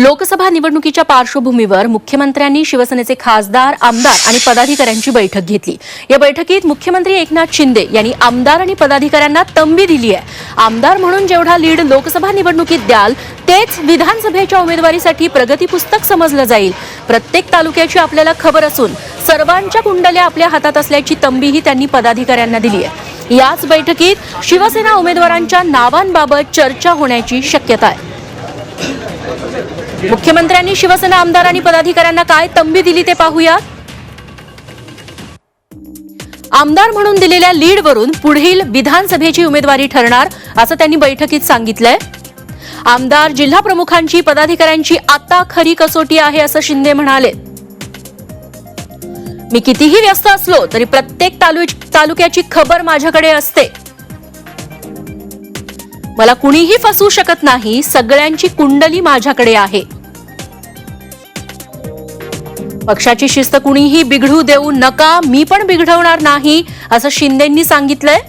लोकसभा निवडणुकीच्या पार्श्वभूमीवर मुख्यमंत्र्यांनी शिवसेनेचे खासदार आमदार आणि पदाधिकाऱ्यांची बैठक घेतली. या बैठकीत मुख्यमंत्री एकनाथ शिंदे यांनी आमदार आणि पदाधिकाऱ्यांना तंबी दिली आहे आमदार म्हणून जेवढा लीड लोकसभा निवडणुकीत द्याल तेच विधानसभेच्या उमेदवारीसाठी प्रगती पुस्तक समजलं जाईल. प्रत्येक तालुक्याची आपल्याला खबर असून सर्वांच्या कुंडल्या आपल्या हातात असल्याची तंबीही त्यांनी पदाधिकाऱ्यांना दिली आहे याच बैठकीत शिवसेना उमेदवारांच्या नावांबाबत चर्चा होण्याची शक्यता आहे. मुख्यमंत्र्यांनी शिवसेना आमदार आणि पदाधिकाऱ्यांना काय तंबी दिली ते पाहूया आमदार म्हणून दिलेल्या लीडवरून पुढील विधानसभेची उमेदवारी ठरणार असं त्यांनी बैठकीत सांगितलंय. आमदार जिल्हा प्रमुखांची पदाधिकाऱ्यांची आता खरी कसोटी आहे असं शिंदे म्हणाले. मी कितीही व्यस्त असलो तरी प्रत्येक तालुक्याची खबर माझ्याकडे असते. मला कुणीही फसवू शकत नाही सगळ्यांची कुंडली माझ्याकडे आहे. पक्षाची शिस्त कुणीही बिघडू देऊ नका मी पण बिघडवणार नाही असं शिंदेंनी सांगितलंय.